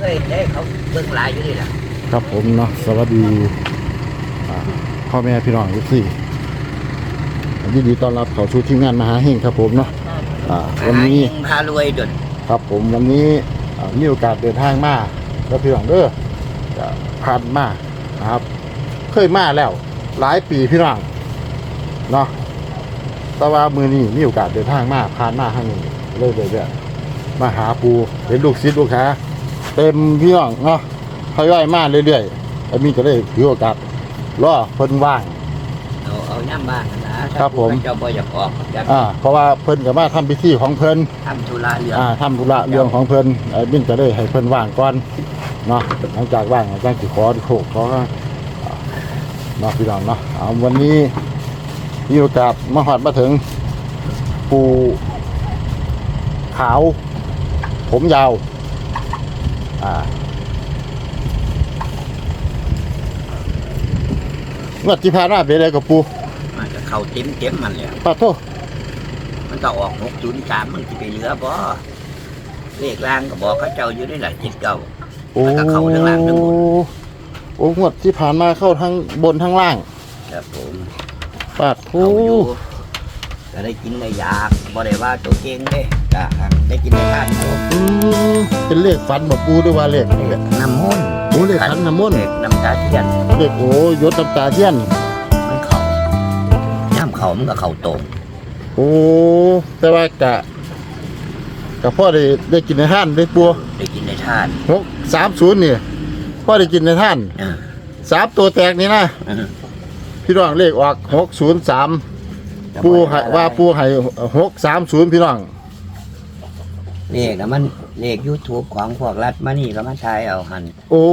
เคยได้เขาเบิ่งหลายอยู่นี่แหละครับผมเนาะสวัสดีอ่าพ่อแม่พี่น้องทุกสี่ยินดีต้อนรับเข้าสู่ทีมงานมหาเฮงครับผมเนาะอ่าวันนี้หาเงิพารวยดนครับผมวันนี้อ่ามีโอกาสเดินทางมาแล้วพี่น้องเด้อจะผ่านมานะครับ เคยมาแล้ว หลายปีพี่น้องเนาะแต่ว่ามือนี้มีโอกาสเดินทางมาผ่านมาทางนี้เลยเลยเนี่ยมาหาปูเป็นลูกศิษย์ลูกค้า เต็มพี่น้องเนาะทยอยมาเรื่อยๆแล้วมีก็เลยถือโอกาสรอเพิ่นว่าง เอาเอาย่ำบ้านนะครับผม เจ้าบ่อยากออกอยากอ่าเพราะว่าเพิ่นก็มาทำพิธีของเพิ่นทำธุระเรื่องอ่าทำธุระเรื่องของเพิ่นไอ้บินก็เลยให้เพิ่นว่างก่อนเนาะหลังจากว่างจังสิขอโชคขออ่าเนาะพี่น้องเนาะเอาวันนี้มีโอกาสมาฮอดมาถึงปูขาว ผมยาวอ่า งวดที่ผ่านมาเป็นอะไรกับปูมันจะเข้าเต็มเต็มๆมันเลยปาโทษมันก็ออกหกศูนย์สามมันจะไปเหลือบ่เลขล่างก็บอกเขาเจ้าอยู่ได้หลายจิตเก่าโอ้มันก็เข้าทั้งล่างทั้งบนโอ้งวดที่ผ่านมาเข้าทั้งบนทั้งล่างครับผมปาดโอ้เขาอยู่ก็ได้กินได้อยากบ่ได้ว่าตัวเก่งเด้ ก็ได้กินได้ทานเขาอืมเป็นเลขฝันบอกปูด้วยว่าเลขนี่แหละน้ำมนต์โอ้เลขขันน้ำมนต์เลขน้ำตาเทียนเลขโอ้ยศน้ำตาเทียนมันเขาย่ำเขามันก็เขาตรงโอ้แต่ว่ากะกะพ่อได้ได้กินในท่านได้ปัวได้กินได้ทานหกสามศูนย์นี่พ่อได้กินในท่านอ่าสามตัวแตกนี่นะอืมพี่น้องเลขออกหกศูนย์สามปูให้ว่าปูให้หกสามศูนย์พี่น้อง เลขนะมันเลขยูทูบของพวกรัฐมานี่ก็มาใช้เอาหันโอ้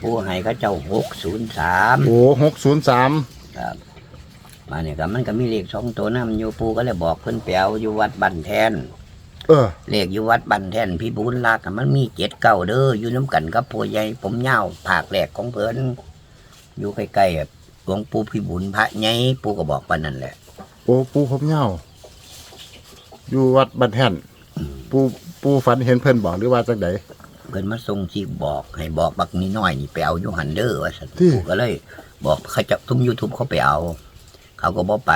ผู้ให้เขาเจ้าหกศูนย์สามโหหกศูนย์สามครับมาเนี่ยก็มันก็มีเลขสองตัวนั่นอยู่ปูก็เลยบอกเพิ่นแปลวอยู่วัดบันแทน เออ เลขอยู่วัดบันแทนพี่บุญรักอะมันมีเจ็ดเก้าเด้ออยู่น้ำกันกับพ่อใหญ่ผมยาวผากแหลกของเพิ่นอยู่ใกล้ๆอะหลวงปู่พี่บุญพระใหญ่ปูก็บอกปานนั่นแหละ โอ้ปูผมเหย้าอยู่วัดบันแท่น ปูปูฝันเห็นเพิ่นบอกหรือว่าจังได เพิ่นมาส่งที่บอกให้บอกบักนี้น้อยนี่ไปเอาอยู่หันเด้อว่าซั่นที่ปูก็เลย บอกเขาจะทุ่มยูทูบเขาไปเอา เขาก็บ่ไป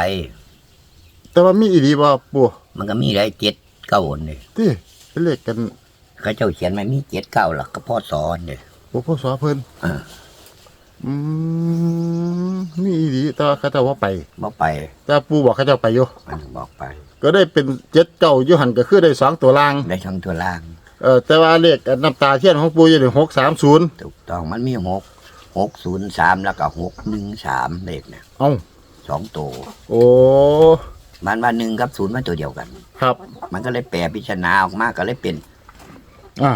แต่ว่ามีอีดีบ่ปูมันก็มีได้เจ็ดเก้านี่ที่เป็นเลขกันเขาเจ้าเขียนมามีเจ็ดเก้าหลักก็พ่อสอนเด้โอ้พ่อสอเพิ่นอ่า อืมมีอีดีแต่ว่าเขาเจ้าว่าไป บ่ไปแต่ปูบอกเขาเจ้าไปอยู่มันบอกไป ก็ได้เป็นเจ็ดเก้าอยู่หันก็คือได้สองตัวล่าง ได้ช่องตัวล่าง เออแต่ว่าเลขน้ำตาเทียนของปูอยู่ในหกสามศูนย์ถูกต้องมันมีหกหกศูนย์สามแล้วก็หกหนึ่งสามเลขเนี่ยเอ้าสองตัว โอ้มันว่าหนึ่งกับศูนย์มันตัวเดียวกัน ครับมันก็เลยแปลพิจารณาออกมาก็เลยเป็นอ่า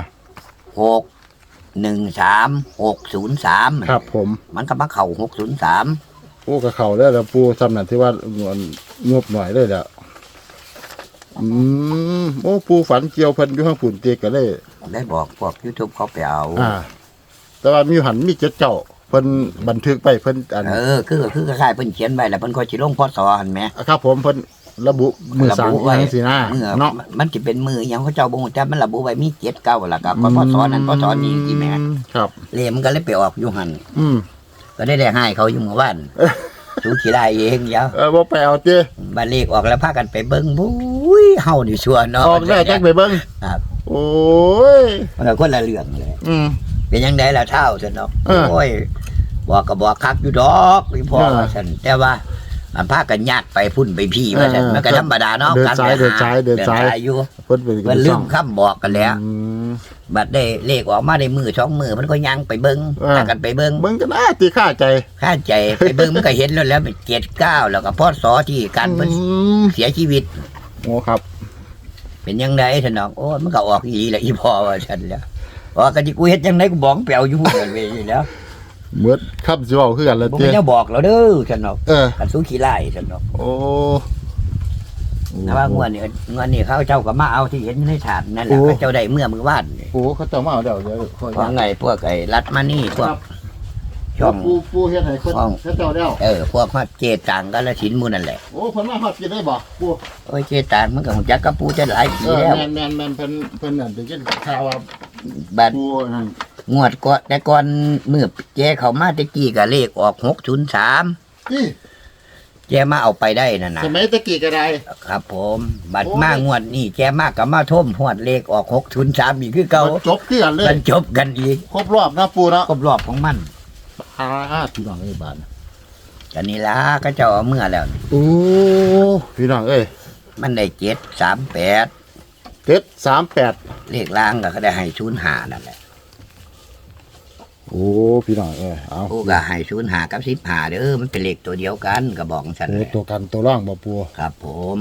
หก หนึ่งสามหกศูนย์สามครับ ผมมันก็มาเข่าหกศูนย์สามโอ้กับเขาได้แล้วปูสำนักที่ว่ามันงบหน่อยเลยแหละอืมโอ้ปูฝันเกี่ยวเพิ่นอยู่ข้างปุ่นเตียก็เลยได้บอกพวกยูทูบเขาไปเอาอ่า แต่ว่ามีหันมีเจ็ดเจ้าเพิ่นบันทึกไปเพิ่นอันเออ คือคือคล้ายๆเพิ่นเขียนไว้แล้วเพิ่นก็สิลงพศหันแหมครับ ผมเพิ่น ระบุมือสร้างระบุไว้อหยังสินะเมื่อเนาะมันจะเป็นมืออย่างเขาเจ้าบ่ฮู้จักมันระบุไว้มีเจ็ดเก้าแล้วก็พศนั้นพศนี้ที่แหม่ครับเลขมันก็เลยไปออกอยู่หันอืมก็ได้ได้ให้เขาอยู่เมื่อวานสูขี้ได้เองเดี๋ยวเออบ่ไปเอาเจ้บ้านเลขออกแล้วพากันไปเบิ่งบุ้ยเฮานี่ชัวร์เนาะออกได้จักไปเบิ่งครับ โอ้ยมันก็คนละเรื่องเลยอืมเป็นยังไงล่ะเท่าซั่นเนาะเออโอ้ยบอกก็บอกคักอยู่ดอกพี่พ่อเออว่าซั่นแต่ว่า มันพากันญาติไปพุ่นไปพี่ว่าซั่นเออมันก็ธรรมดาเนาะเดินการซ้ายไปหเดินซ้ายเดินซ้าย อยู่เพิ่นเป็นมันลืมคำบอกกันแล้ว อืม บัดได้เลขออกมาได้มือสองมือมันก็ยังไปเบิ้งเออพากันไปเบิ้งเบิ่งก็น่าติค่าใจข้าใจไปเบิ้งมันก็เห็นแล้วแล้วเป็นเจ็ดเก้าแล้วก็พ่อสอที่การเพิ่นอืมเสียชีวิต โอ้ครับ เป็นยังไงท่านน้องโอ้ยมันก็ออกอีแหละอีพ่อว่าฉันแล้วบอกกันที่กูเฮ็ดยังไงกูบอกเปล่าอยู่กันเวยอยู่แล้ว เหมือนคำสิเว้าคือกันแล้วบ่เจ้มีแนวบอกเราเด้อท่านน้องเออ กันสู้ขี้ไล่ท่านน้องโอ้แต่ว่างวดนี้งวดนี้เขาเจ้าก็มาเอาที่เห็นในถาดนั่นแหละเขาเจ้าได้เมื่อมือวานนี่โอ้เขาเจะมาเอาเดี๋ยวเดี๋ยวขอพวกไงพวกไอ้รัดมานี่พวกช่อง ปูปูเฮ็ดให้คนช่องเขาเจ้าแล้วเออพวกฮอดเจตังก็ละสินหมูนั่นแหละโอ้เพิ่นมาฮอดกินได้บ่ปูโอ้ยเจตังมันก็หูจักกับปูจะหลายปีเออแล้วแม่นแม่นแม่นเพิ่นเพิ่นนั่นได้ยินข่าวว่าบัด ปูนั่น งวดก่อนแต่ก่อนเมื่อแกเขามาตะกี้ก็เลขออกหกศูนย์สามนี่แกมาเอาไปได้นั่นนะสมัยตะกี้ก็ได้ครับ ผม บัดโอ้มางวดนี่แกมากกับมาท่มหวดเลขออกหกศูนย์สามอีกคือเก่ามันจบที่กันเลยมันจบกันอีกครบรอบนะปูเนาะครบรอบของมันอ่าพี่น้องเอ้ยบาทกันนี่ละก็เจ้าเอาเมื่อแล้วโอ้พี่น้องเอ้ยมันได้เจ็ดสามแปดเจ็ดสามแปดเลขล่างก็ได้ให้ศูนย์หานั่นแหละ โอ้พี่น้องเอ้ยเอาผู้ก็ให้ศูนย์หากับสิบหาเด้อมันเป็นเลขตัวเดียวกันก็บอกฉันโอ้แหละตัวกันตัวร่างบ่ปูครับผม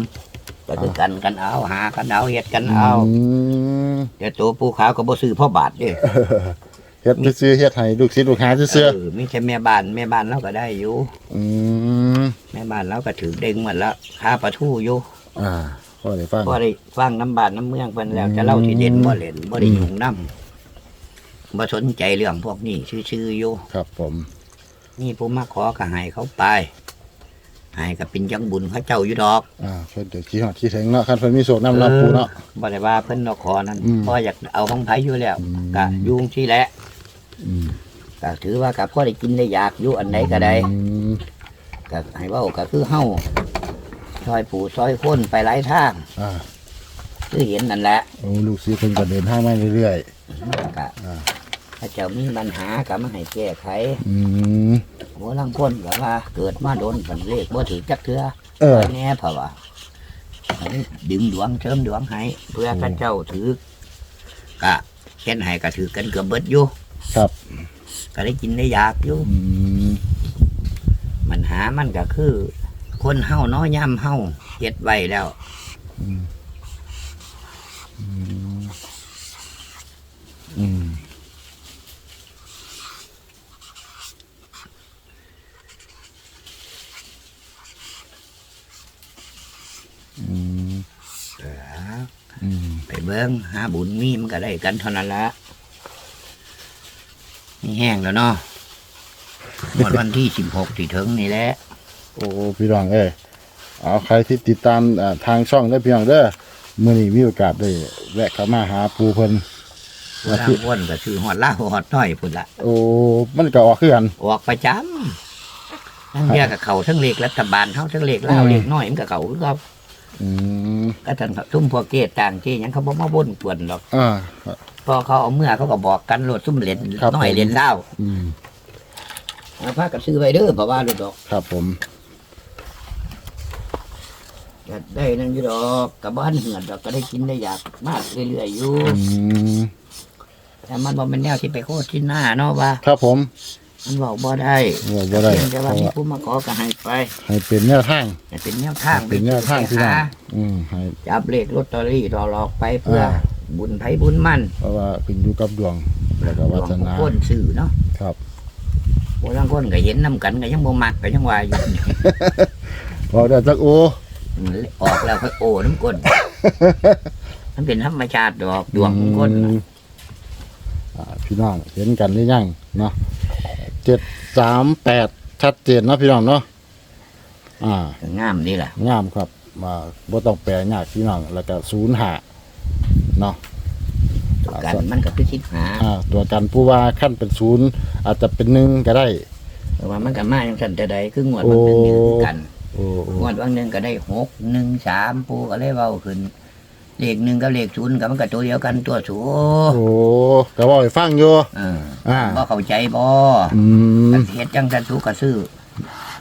ก็คือกันกันเอาหากันเอาเฮ็ดกันเอามแต่ตัวปูขาวก็บ่ซื้อพ่อบาทเด้เฮ็ดไปซื้อเฮ็ดให้ลูกศิษย์ลูกหาซื้อเออไม่ใช่แม่บ้านแม่บ้านเราก็ได้อยู่ๆอืมแม่บ้านเราก็ถือเด้งหมดแล้วค่าปลาทูอยู่อ่าพอได้ฟังบ่ได้ฟังน้ำบานน้ำเมืองเพิ่นแล้วจะเล่าที่เด่นบ่เล่นบ่ได้ยุ่งนำ บ่สนใจเรื่องพวกนี้ชื่อๆอยู่ครับผมนี่ผู้มาขอก็ให้เขาไปให้ก็เป็นจังบุญเขาเจ้าอยู่ดอกอ่าเพิ่นเดี๋ยวขี้ฮอดขี้ถึงเนาะคันเพิ่นมีโศกน้ำรับปูเนาะบ่ได้ว่าเพิ่นเราขอนั้นอืมเพราะอยากเอาของไผอยู่แล้วอืมก็อยุ่จังที่แหละอืมก็ถือว่ากับพ่อได้กินได้อยากอยู่อันใดก็ได้อืมก็ให้เว้าก็คือเฮาซอยปู่ซอยคนไปหลายทางอ่าคือเห็นนั่นแหละโอ้ลูกศิษย์เพิ่นก็เดินทางมาเรื่อยก็อ่า ถ้าเจ้ามีปัญหาก็มาให้แก้ไขๆอืมหัวลังคนก็ว่า เกิดมาโดนสันเลขบ่ถือจักเทือเออ แน่เพราะว่าให้ดึงดวงเสริมดวงให้เพื่อข้าเจ้าถือก็เช่นให้ก็ถือกันเกือบเบิดอยู่ครับก็ได้กินได้อยากอยู่ อืมมันหามันก็คือ คนเฮาน้อยย่ำเฮาเฮ็ดไว้แล้ว อืมอืมอืม อืมอื มไปเบิ้งหาบุญมีมันก็ได้กันเท่านั้นละนี่แห้งแล้วเนาะหมดวันที่สิบหกที่ถึงนี่แหละโอ้พี่น้องเอ้ยเอาใครที่ติดตามอ่าทางช่องได้พี่น้องเด้อมื่อนี้มีโอกาสได้แวะเข้ามาหาปูเพิ่นร่างอ้วนก็คือหอดล่าหอดน้อยพุ่นละโอ้มันก็ออกคือกัน ออกประจำทั้งเรียกกับเขาทั้งเลขรัฐบาลเท่าทั้งเลขเล่าอืมเลขน้อยมันกับเขาคือเขา อืมก็ทั้งซุ่มพวกเกตต่างที่ยังเขาบอกมาบ่นตวนหรอกอ่าพอเขาเอาเมื่อเขาก็บอกกันโลดซุ่มเหรียญครับน้อยผม เหรียญเล่าอืมเอาพากันซื้อไปเด้อเพราะว่าลูกดอกครับผมก็ได้นั่นอยู่ดอกกับบ้านเหือดดอกก็ได้กินได้อยากมากเรื่อยๆอยู่อืมแต่มันบ่เป็นแนวที่ไปโคตรที่หน้าเนาะว่า ครับผม มันบอกบ่ได้ว่าบ่ได้ เพียงแต่เพว่าราะมีว่าผู้มาขอก็ให้ไปให้เป็นแนวทางให้เป็นแนวทางเป็นแนวทางที่ไปน้องหาอืมให้จับเลขลอตเตอรี่รอหลอกไปเพื่ออ่าบุญไผบุญมันเพราะว่าขึ้นอยู่กับดวงแล้วก็วาสนาหลวงพ่อคนสื่อเนาะครับโบราณคนก็เห็นน้ำกันก็ยังบ่มักก็ยังว่าอยู่ พอได้จักโอ ออกแล้วค่อยโอ้น้ำก้น มันเป็นธรรมชาติดอกดวงของคนอืมอ่าพี่น้องเห็นกันหรือยังเนาะ เจ็ดสามแปดชัดเจนเนาะพี่น้องเนาะอ่าก็งามนี่แหละงามครับมาบ่ต้องแปลยากพี่น้องแล้วก็ศูนย์หาเนาะตัวกันมันก็พิชิตหาอ่าตัวกันผู้ว่าขั้นเป็นศูนย์อาจจะเป็นหนึ่งก็ได้ แต่ว่ามันก็มาอย่างสันแต่ใดคืองวดมันเป็นหนึ่งคือกันโอ้โอ้งวดวันหนึ่งก็ได้หกหนึ่งสามปูก็เลยเว้าขึ้น เลขหนึ่งกับเลขศูนย์ก็มันก็ตัวเดียวกันตัวสูโอ้ก็บอกให้ฟังอยู่เอออ่าบ่เข้าใจบ่อืม เฮ็ดจังสันสูก็ซื้อ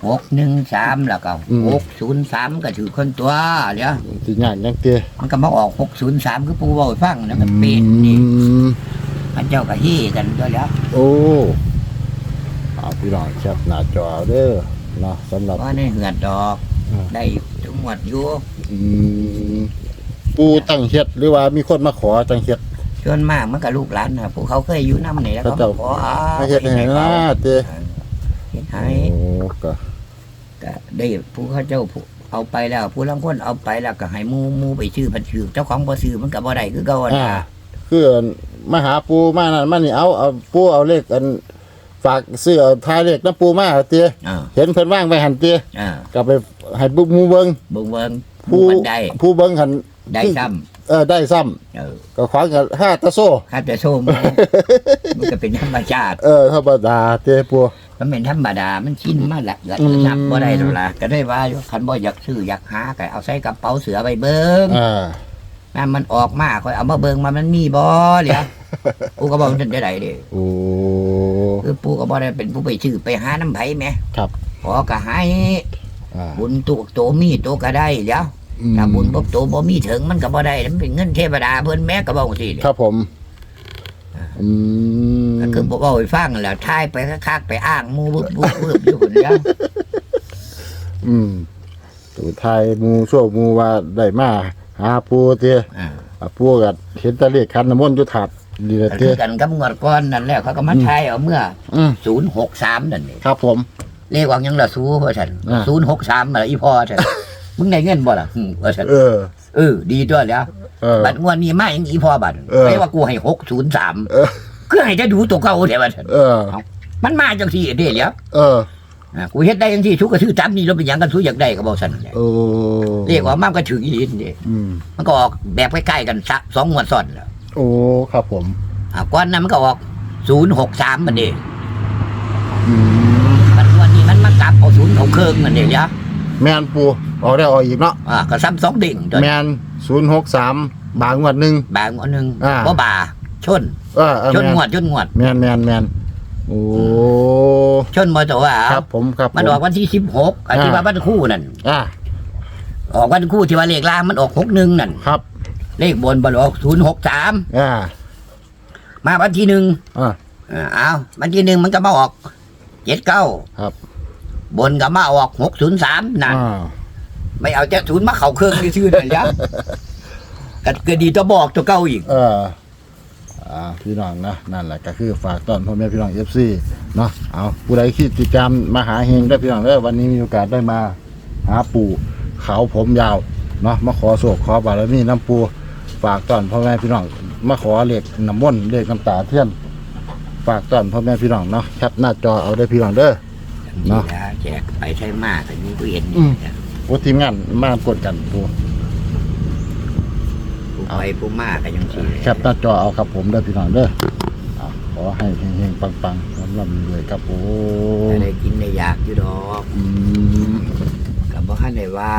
หกหนึ่งสามแล้วก็อืม หกศูนย์สามก็ถือคนตัวเดี๋ยวสิยากยังเตี้ยมันก็มาออกหกศูนย์สามคือปูเว้าให้ฟังแล้วก็เป๊ะนี่อืมพระเจ้าก็ฮี้กันตัวแล้วโอ้เอาพี่น้องแคปหน้าจอเด้อเนาะสำหรับ ว่าในเหือดดอก อ่า ได้ถึงหมดอยู่อืม ปูตั้งเฮ็ดหรือว่ามีคนมาขอตั้งเฮ็ดส่วนมากมันก็ลูกหลานนะพวกเขาเคยอยู่น้ำนี่แล้วพระเขาเจ้าขออามาเฮ็ดให้นะเตี้ยเฮ็ดให้โอ้ก็ก็ได้ผู้เขาเจ้าผู้เอาไปแล้ว ผู้ลางคนเอาไปแล้วก็ให้หมูหมูไปชื่อพันชื่อเจ้าของบ่ซื้อมันก็บ่ได้คือเก่าอะอ่านะคือมาหาปูมานั่นมานี่เอาเอาปูเอาเลขอันฝากซื้อเอาทายเลขน้ำปูมาเตี้ยอ่าเห็นเพิ่นว่างไว้หันเตี้ยอ่าก็ไปให้บุกหมูเบิงเบิ่งเบิ่งหมู ผู้มันได้ ผู้เบิงหันได้ซ้เออได้ซ้เออำก็ขวางกันห้าตะโซ่ ข้าจะโซ่มมันก็เป็นธรรมชาติ เออธรรมดาเจ้ปัว มันเป็นธรรมดา มันชินมาละละอืม นับบ่ได้หรอกล่ะก็ได้ว่าอยู่คันบ่อยากซื้ออยากหาก็เอาใส่กระเป๋าเสือไปเบิ่งอ่า นั่นมันออกมาค่อยเอามาเบิ่งมามันมีบ่เหลียวกูก็บอกมันจะได้เด้โอ้ คือปู่ก็บ่ได้เป็นผู้ไปชื่อไปหาน้ำไผแหมครับ ขอก็ให้ อ่า บุญตุกโตมีโตก็ได้เดี๋ยวอืม ถ้าบุญบ่โตบ่มีถึงมันก็บ่ได้มันเป็นเงินเทวดาเพิ่นแม่ก็บอกสิเด้ครับผมอืมก็คือบ่เว้าให้ฟังแล้วทายไปคักๆไปอ้างหมู่บึบบึบบึบอยู่คนเดียวอืมตัวไทายหมูโชคหมูว่าได้มาหาปูเตี้ยอ่าอะปูกัเห็นแตะเลขคันน้ำมนต์อยู่ถาดดีละก็คืเตี้ยอกันกับงวดก่อนนั่นแหละเขาก็มาทายเอาเมื่อ อืม063 นั่นนี่ครับผม เลขว่าหยังล่ะสู้ว่าซั่นอ่า063มาอีพ่อซั่นมึงได้เงินบ่ล่ะอืมว่าซั่นเออ เออดีตัวแล้วเออ บัดงวดนี้มาอีอีพ่อบัดเออ ไม่ว่ากูให้603เออ คือให้จะดูตัวเก่าแท้ว่าซั่นเออ มันมาจังซี่เด้แล้วเออ อ่ากูเฮ็ดได้จังซี่ทุกก็ซื้อตามนี้แล้วเป็นหยังกันสู้อยากได้ก็บ่ซั่นแหละโอ้เรียกว่ามันก็ถึงอีหลีนี่อืมมันก็ออกแบบใกล้ๆกันสักสองงวดซ้อนแล้ว โอ้ ครับผม อ่าก่อนนั้นมันก็ออกศูนย์หกสามมันเองอืม มันงวันนี้มันมากลับ เอาศูนย์ของเครื่องมันเองยะแมนปูออกได้ออกอีกเนาะอ่าก็ซ้ำสองดิ่งจนแมนศูนย์หกสามบางงวดหนึ่งบางอันหนึ่งอ่าบ่บ่าชนเออเออชนแมนงวดชนงวดแมนแมนแมนโอ้ชนบ่ตัวว่าครับผมครับมันออกผวันที่สิบหกอธิบายวันคู่นั่นอ่าออกวันคู่ที่ว่าเลขล่างมันออกหกหนึ่งนั่นครับ เลขบนบนออกศูนย์หกสามอ่ามาวันที่หนึ่งอ่าอ่าเอาวันที่หนึ่งมันก็มาออกเจ็ดเก้าครับ บนก็มาออกหกศูนย์สามนั่นอ่าไม่เอาจะศูนย์มาเข่าเครื่องชื่อๆนั่นยะก็ก็ดีตัวบอกตัวเก่าอีก เอออ่าพี่น้องนะนั่นแหละก็คือฝากตอนพ่อแม่พี่น้องเอฟซีเนาะเอาผู้ใดคิดติดตามมาหาเฮงได้พี่น้องเด้อวันนี้มีโอกาสได้มา หาปู่เขาผมยาวเนาะมาขอโศกขอบารมีน้ำปูฝากตอนพ่อแม่พี่น้องมาขอเลขน้ำมนต์เลขน้ำตาเทียน ฝากตอนพ่อแม่พี่น้องเนาะแคปหน้าจอเอาได้พี่น้องเด้อ นี่เนาะ นะแจกไปใช้มากแต่นี้ก็เห็นอืมโอ้ทีมงานมากดกันปูผู้ไปผู้มากก็ยังสี่แคปหน้าจอเอาครับผมเด้อพี่น้องเด้ออะขอให้เฮงๆปังๆร่ำร่ำรวยครับผมได้กินได้อยากอยู่ดอกอืม กับบ่ทันได้ว่า